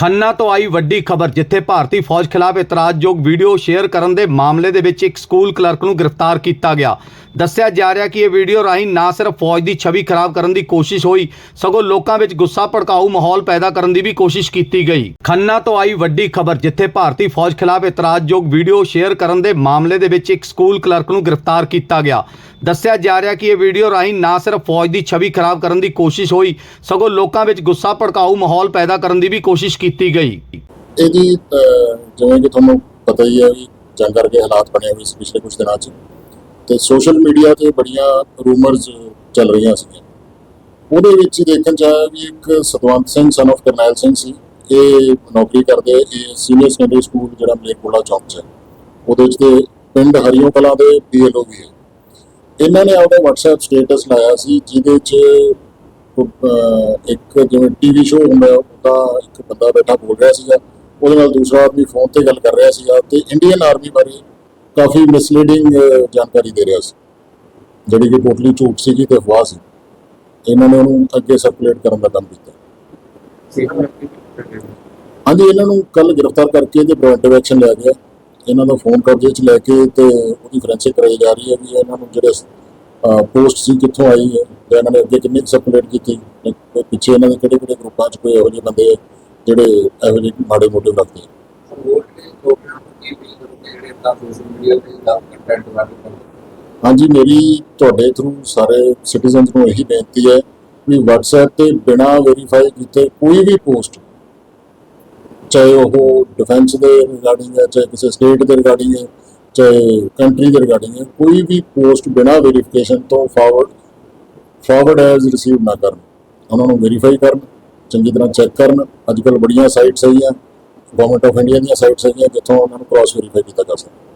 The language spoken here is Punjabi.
ਖੰਨਾ ਤੋਂ ਆਈ ਵੱਡੀ ਖਬਰ, ਜਿੱਥੇ ਭਾਰਤੀ ਫੌਜ ਖਿਲਾਫ ਇਤਰਾਜ਼ਯੋਗ ਵੀਡੀਓ ਸ਼ੇਅਰ ਕਰਨ ਦੇ ਮਾਮਲੇ ਦੇ ਵਿੱਚ ਇੱਕ ਸਕੂਲ ਕਲਰਕ ਨੂੰ ਗ੍ਰਿਫਤਾਰ ਕੀਤਾ ਗਿਆ। ਦੱਸਿਆ ਜਾ ਰਿਹਾ ਕਿ ਇਹ ਵੀਡੀਓ ਰਾਹੀਂ ਨਾ ਸਿਰਫ ਫੌਜ ਦੀ ਛਵੀ ਖਰਾਬ ਕਰਨ ਦੀ ਕੋਸ਼ਿਸ਼ ਹੋਈ, ਸਗੋਂ ਲੋਕਾਂ ਵਿੱਚ ਗੁੱਸਾ, ਭੜਕਾਊ ਮਾਹੌਲ ਪੈਦਾ ਕਰਨ ਦੀ ਵੀ ਕੋਸ਼ਿਸ਼ ਕੀਤੀ ਗਈ। ਖੰਨਾ ਤੋਂ ਆਈ ਵੱਡੀ ਖਬਰ, ਜਿੱਥੇ ਭਾਰਤੀ ਫੌਜ ਖਿਲਾਫ ਇਤਰਾਜ਼ਯੋਗ ਵੀਡੀਓ ਸ਼ੇਅਰ ਕਰਨ ਦੇ ਮਾਮਲੇ ਦੇ ਵਿੱਚ ਇੱਕ ਸਕੂਲ ਕਲਰਕ ਨੂੰ ਗ੍ਰਿਫਤਾਰ ਕੀਤਾ ਗਿਆ। ਦੱਸਿਆ ਜਾ ਰਿਹਾ ਕਿ ਇਹ ਵੀਡੀਓ ਰਾਹੀਂ ਨਾ ਸਿਰਫ ਫੌਜ ਦੀ ਛਵੀ ਖਰਾਬ ਕਰਨ ਦੀ ਕੋਸ਼ਿਸ਼ ਹੋਈ, ਸਗੋਂ ਲੋਕਾਂ ਵਿੱਚ ਗੁੱਸਾ, ਭੜਕਾਊ ਮਾਹੌਲ ਪੈਦਾ ਕਰਨ ਦੀ ਵੀ ਕੋਸ਼ਿਸ਼ ਕੀਤੀ ਗਈ। ਇਹਦੀ ਅਹ, ਜਿਵੇਂ ਕਿ ਤੁਹਾਨੂੰ ਪਤਾ ਹੀ ਹੈ ਵੀ ਜੰਗ ਕਰਕੇ ਹਾਲਾਤ ਬਣੇ ਹੋਏ ਸੀ ਪਿਛਲੇ ਕੁਝ ਦਿਨਾਂ 'ਚ। ਤੇ ਸੋਸ਼ਲ ਮੀਡੀਆ ਤੇ ਬੜੀਆਂ ਰੂਮਰਸ ਚੱਲ ਰਹੀਆਂ ਸੀ ਉਹਦੇ ਵਿੱਚ ਹੀ ਦੇਖਣ ਚ ਆਇਆ ਵੀ ਇੱਕ ਸਤਵੰਤ ਸਿੰਘ ਸਨ of ਕਰਨੈਲ ਸਿੰਘ ਸੀ। ਇਹ ਨੌਕਰੀ ਕਰਦੇ ਇਹ ਸੀਨੀਅਰ ਸੈਕੰਡਰੀ ਸਕੂਲ ਜਿਹੜਾ ਮਲੇਕੋਲਾ ਚੌਂਕ 'ਚ ਹੈ। ਉਹਦੇ 'ਚ ਤੇ ਪਿੰਡ ਹਰੀਓ ਕਲਾਂ ਦੇ ਪੀਐਲਓ ਵੀ ਹੈ। ਇਹਨਾਂ ਨੇ ਆਪਦਾ WhatsApp ਸਟੇਟਸ ਲਾਇਆ ਸੀ ਜਿਹਦੇ 'ਚ ਇੱਕ ਜਿਵੇਂ ਟੀਵੀ ਸ਼ੋਅ ਹੁੰਦਾ ਉਹਦਾ ਇੱਕ ਬੰਦਾ ਬੈਠਾ ਬੋਲ ਰਿਹਾ ਸੀਗਾ, ਉਹਦੇ ਨਾਲ ਦੂਸਰਾ ਆਦਮੀ ਫੋਨ ਤੇ ਗੱਲ ਕਰ ਰਿਹਾ ਸੀਗਾ ਤੇ ਇੰਡੀਅਨ ਆਰਮੀ ਬਾਰੇ ਕਾਫੀ ਮਿਸਲੀਡਿੰਗ ਜਾਣਕਾਰੀ ਦੇ ਰਿਹਾ ਸੀ, ਜਿਹੜੀ ਕਿ ਟੋਟਲੀ ਝੂਠ ਸੀਗੀ ਤੇ ਅਫਵਾਹ ਸੀ ਇਹਨਾਂ ਨੇ ਉਹਨੂੰ ਅੱਗੇ ਸਰਕੂਲੇਟ ਕਰਨ ਦਾ ਕੰਮ ਕੀਤਾ। ਹਾਂਜੀ, ਇਹਨਾਂ ਨੂੰ ਕੱਲ ਗ੍ਰਿਫਤਾਰ ਕਰਕੇ ਤੇ ਪ੍ਰੀਵੈਂਟਿਵ ਐਕਸ਼ਨ ਲਿਆ ਗਿਆ, ਇਹਨਾਂ ਦਾ ਫੋਨ ਕਬਜ਼ੇ 'ਚ ਲੈ ਕੇ ਤੇ ਉਹਦੀ ਫੋਰੈਂਸਿਕ ਕਰਾਈ ਜਾ ਰਹੀ ਹੈ ਵੀ ਇਹਨਾਂ ਨੂੰ ਜਿਹੜੇ ਪੋਸਟ ਸੀ ਕਿੱਥੋਂ ਆਈ ਹੈ? ਜਾਂ ਇਹਨਾਂ ਨੇ ਅੱਗੇ ਕਿੰਨੀ ਸਰਕੂਲੇਟ ਕੀਤੀ? ਤੇ ਪਿੱਛੇ ਇਹਨਾਂ ਦੇ ਕਿਹੜੇ ਕਿਹੜੇ ਗਰੁੱਪਾਂ 'ਚ ਕੋਈ ਇਹੋ ਜਿਹੇ ਬੰਦੇ ਜਿਹੜੇ ਇਹੋ ਜਿਹੇ ਮਾੜੇ ਮੋਟੇ ਰੱਖਦੇ ਹਾਂਜੀ, ਮੇਰੀ ਤੁਹਾਡੇ ਥਰੂ ਸਾਰੇ ਸਿਟੀਜ਼ਨਸ ਨੂੰ ਇਹੀ ਬੇਨਤੀ ਹੈ ਵੀ WhatsApp ਤੇ ਬਿਨਾ ਵੈਰੀਫਾਈ ਕੀਤੇ ਕੋਈ ਵੀ ਪੋਸਟ ਚਾਹੇ ਉਹ ਡਿਫੈਂਸ ਦੇ ਰਿਗਾਰਡਿੰਗ ਹੈ, ਚਾਹੇ ਕਿਸੇ ਸਟੇਟ ਦੇ ਰਿਗਾਰਡਿੰਗ ਹੈ ਚਾਹੇ ਕੰਟਰੀ ਦੇ ਰਿਗਾਰਡਿੰਗ ਹੈ, ਕੋਈ ਵੀ ਪੋਸਟ ਬਿਨਾਂ ਵੈਰੀਫਿਕੇਸ਼ਨ ਤੋਂ ਫਾਰਵਰਡ ਫਾਰਵਰਡ ਐਜ਼ ਰਿਸੀਵ ਨਾ ਕਰਨ। ਉਹਨਾਂ ਨੂੰ ਵੈਰੀਫਾਈ ਕਰਨ, ਚੰਗੀ ਤਰ੍ਹਾਂ ਚੈੱਕ ਕਰਨ। ਅੱਜ ਕੱਲ੍ਹ ਬੜੀਆਂ ਸਾਈਟਸ ਹੈਗੀਆਂ ਗਵਰਨਮੈਂਟ ਆਫ ਇੰਡੀਆ ਦੀਆਂ ਸਾਈਟਸ ਹੈਗੀਆਂ, ਜਿੱਥੋਂ ਉਹਨਾਂ ਨੂੰ ਕ੍ਰਾਸ ਵੈਰੀਫਾਈ ਕੀਤਾ ਜਾ ਸਕਦਾ।